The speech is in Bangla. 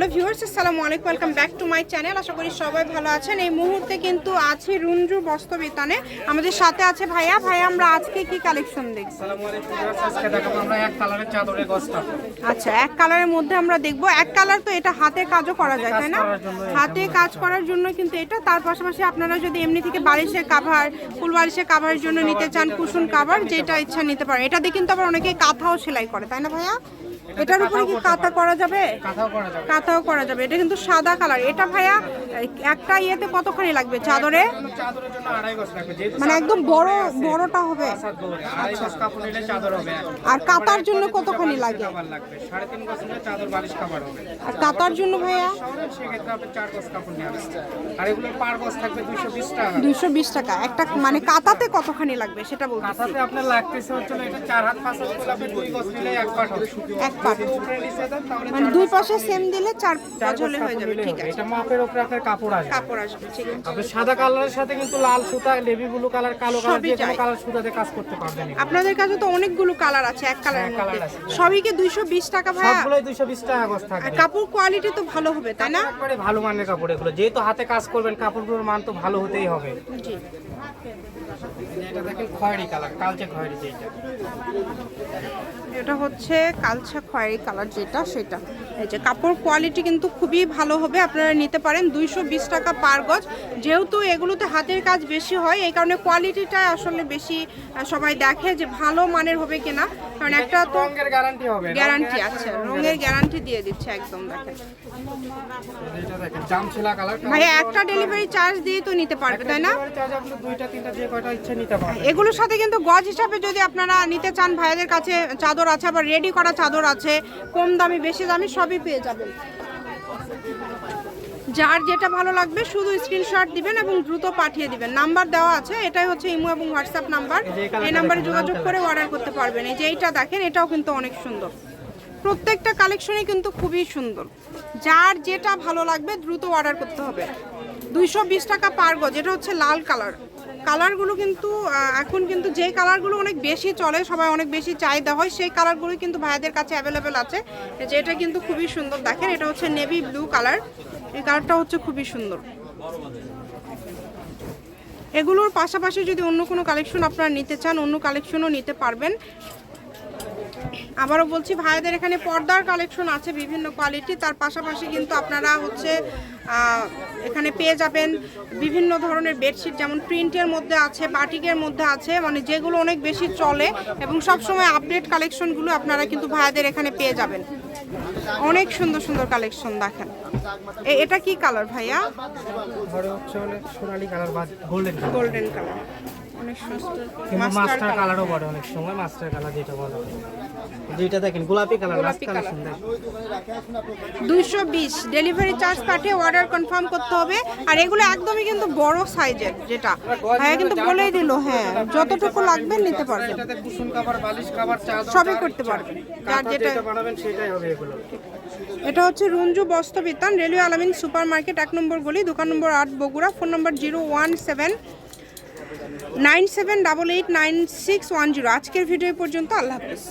হ্যালো ভিউয়ার্স আসসালামু আলাইকুম। Welcome back to my channel আশা করি সবাই ভালো আছেন। এই মুহূর্তে কিন্তু আছি রুঞ্জু বস্ত্রবিতানে। আমাদের সাথে আছে ভাইয়া। ভাইয়া আমরা আজকে কি কালেকশন দেখব? আসসালামু আলাইকুম ভিউয়ার্স, আজকে দেখাবো আমরা এক কালারের চাদরের গস্তা আচ্ছা এক কালারের মধ্যে আমরা দেখব। এক কালার তো এটা হাতে কাজও করা যায় তাই না? হাতে কাজ করার জন্য কিন্তু এটা। তার পাশাপাশি আপনারা যদি এমনি থেকে বালিশের কাভার ফুল বালিশের কাভারের জন্য নিতে চান কুশন কাভার যেটা ইচ্ছা নিতে পারেন। এটা দিয়ে কিন্তু আবার অনেকে কাঁথাও সেলাই করে তাই না ভাইয়া? এটার উপরে কি কাঁথা করা যাবে। কাঁথাও করা যাবে করা যাবে। এটা কিন্তু সাদা কালার। এটা ভাইয়া একটা ইয়েতে কতখানি লাগবে? চাদরে? মানে একদম বড় বড়টা হবে। চাদর হবে। আর কাতার জন্য কতখানি লাগে? আর কাতার জন্য ভাইয়া? দুইশো বিশ টাকা। একটা মানে কাতাতে কতখানি লাগবে সেটা বলতে কাঁথাতে আপনার লাগতেছে হচ্ছে এটা চার হাত পাঁচ হাত দুই এক পাট মানে দুই পাশে সেম দিলে চার হলে হয়ে যাবে ঠিক আছে। এটা মাপের উপরে আপনার কাপড় আসবে। কাপড় আসবে ঠিক আছে। আপনি সাদা কালারের সাথে কিন্তু লাল সুতা নেভি ব্লু কালার কালো কালার যে কোনো। কালার সুতাতে কাজ করতে পারবেন। আপনাদের কাছে তো অনেকগুলো কালার আছে এক কালারের হ্যাঁ, মধ্যে। সবই কি দুইশো বিশ টাকা ভাইয়া? সবগুলোই দুইশো বিশ টাকা গজ আর কাপড় কোয়ালিটি তো ভালো হবে তাই না? একবারে ভালো মানের কাপড় এগুলো। যেহেতু হাতে কাজ করবেন কাপড়গুলোর মান তো ভালো হতেই হবে। জি। এটা দেখেন খয়েরি কালার কালচে খয়েরি যেটা। এটা হচ্ছে কালচা খয়েরি কালার যেটা সেটা। এই যে কাপড় কোয়ালিটি কিন্তু খুবই ভালো হবে আপনারা নিতে পারেন। দুইশো বিশ টাকা পার গজ। যেহেতু এগুলোতে হাতের কাজ বেশি হয় এই কারণে কোয়ালিটিটা আসলে বেশি সবাই দেখে যে ভালো মানের হবে কিনা। কারণ একটা তো গ্যারান্টি হবে গ্যারান্টি আছে রঙের গ্যারান্টি দিয়ে দিচ্ছে একদম দেখেন। ভাইয়া একটা ডেলিভারি চার্জ দিয়ে তো নিতে পারবে তাই না? এগুলোর সাথে কিন্তু গজ হিসাবে যদি আপনারা নিতে চান ভাইয়াদের কাছে চাদর আছে আবার রেডি করা চাদর আছে কম দামি বেশি দামি সবই পেয়ে যাবেন। যার যেটা ভালো লাগবে শুধু স্ক্রিনশট দিবেন এবং দ্রুত পাঠিয়ে দিবেন। নাম্বার দেওয়া আছে এটাই হচ্ছে ইমো এবং হোয়াটসঅ্যাপ নাম্বার। এই নাম্বারে যোগাযোগ করে অর্ডার করতে পারবেন। এই যে এইটা দেখেন এটাও কিন্তু অনেক সুন্দর। প্রত্যেকটা কালেকশনই কিন্তু খুবই সুন্দর। যার যেটা ভালো লাগবে দ্রুত অর্ডার করতে হবে। দুইশো বিশ টাকা পার গজ এটা হচ্ছে লাল কালার কালারগুলো কিন্তু এখন কিন্তু যে কালারগুলো অনেক বেশি চলে, সবাই অনেক বেশি চাহিদা হয়, সেই কালারগুলোই কিন্তু ভাইদের কাছে অ্যাভেলেবেল আছে। যেটা কিন্তু খুবই সুন্দর, দেখেন এটা হচ্ছে নেভি ব্লু কালার এই কালারটা হচ্ছে খুবই সুন্দর। এগুলোর পাশাপাশি যদি অন্য কোনো কালেকশন আপনারা নিতে চান, অন্য কালেকশনও নিতে পারবেন। আবারও বলছি ভাইয়াদের এখানে পর্দার কালেকশন আছে বিভিন্ন কোয়ালিটি তার পাশাপাশি কিন্তু আপনারা হচ্ছে এখানে পেয়ে যাবেন বিভিন্ন ধরনের বেডশিট যেমন প্রিন্টের মধ্যে আছে বাটিকের মধ্যে আছে মানে যেগুলো অনেক বেশি চলে এবং সবসময় আপডেট কালেকশনগুলো আপনারা কিন্তু ভাইয়াদের এখানে পেয়ে যাবেন। অনেক সুন্দর সুন্দর কালেকশন দেখেন। এটা কি কালার ভাইয়া? গোল্ডেন কালার অনেক মাস্টার কালারও বলে অনেক সময় মাস্টার কালার যেটা বলা। হয় যেটা দেখেন গোলাপি কালার লাস্ট দুইশো বিশ। ডেলিভারি চার্জ পাঠিয়ে অর্ডার কনফার্ম করতে হবে। আর এগুলো একদমই কিন্তু বড় সাইজের যেটা। ভাইয়া কিন্তু বলেই দিল হ্যাঁ যতটুকু লাগবে নিতে পারবেন। এটাতে কুসুম কাভার বালিশ কাভার চাদর সবই করতে পারবেন। যার যেটা বানাবেন সেটাই হবে এগুলো। এটা হচ্ছে Ranju Bastrabitan railway Alamin super market এক নম্বর গলি দোকান নম্বর আট Bogura phone number zero one seven. Nine seven double eight nine six one zero. আজকের ভিডিও পর্যন্ত আল্লাহ হাফিজ।